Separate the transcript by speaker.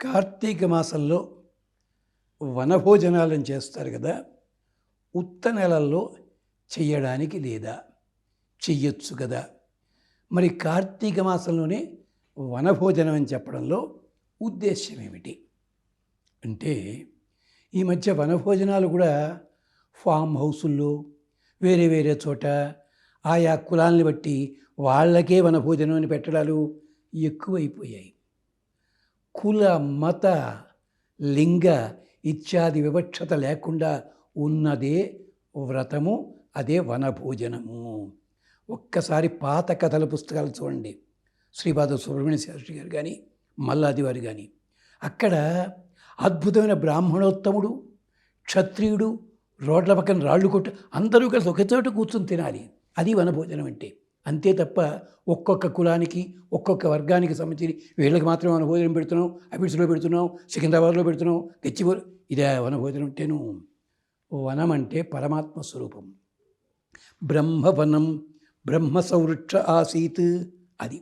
Speaker 1: కార్తీక మాసంలో వనభోజనాలను చేస్తారు కదా ఉత్త నెలల్లో చెయ్యడానికి లేదా చెయ్యొచ్చు కదా. మరి కార్తీక మాసంలోనే వనభోజనం అని చెప్పడంలో ఉద్దేశ్యం ఏమిటి అంటే ఈ మధ్య వనభోజనాలు కూడా ఫామ్ హౌసుల్లో వేరే వేరే చోట ఆయా కులాల్ని బట్టి వాళ్ళకే వనభోజనం అని పెట్టడాలు ఎక్కువైపోయాయి. కుల మత లింగ ఇత్యాది వివక్షత లేకుండా ఉన్నదే వ్రతము అదే వనభోజనము. ఒక్కసారి పాత కథల పుస్తకాలు చూడండి. శ్రీపాద సుబ్రహ్మణ్య శాస్త్రి గారు కానీ మల్లాది వారు కానీ అక్కడ అద్భుతమైన బ్రాహ్మణోత్తముడు క్షత్రియుడు రోడ్ల పక్కన రాళ్ళు కొట్టు అందరూ కలిసి ఒక చోట కూర్చొని తినాలి. అది వనభోజనం అంటే. అంతే తప్ప ఒక్కొక్క కులానికి ఒక్కొక్క వర్గానికి సంబంధించి వీళ్ళకి మాత్రం వనభోజనం పెడుతున్నాం అబిడ్స్లో పెడుతున్నాం సికింద్రాబాద్లో పెడుతున్నాం తెచ్చిపో ఇదే వనభోజనం అంటేను వనం అంటే పరమాత్మ స్వరూపం బ్రహ్మవనం బ్రహ్మ సౌరక్ష ఆసీత్ అది.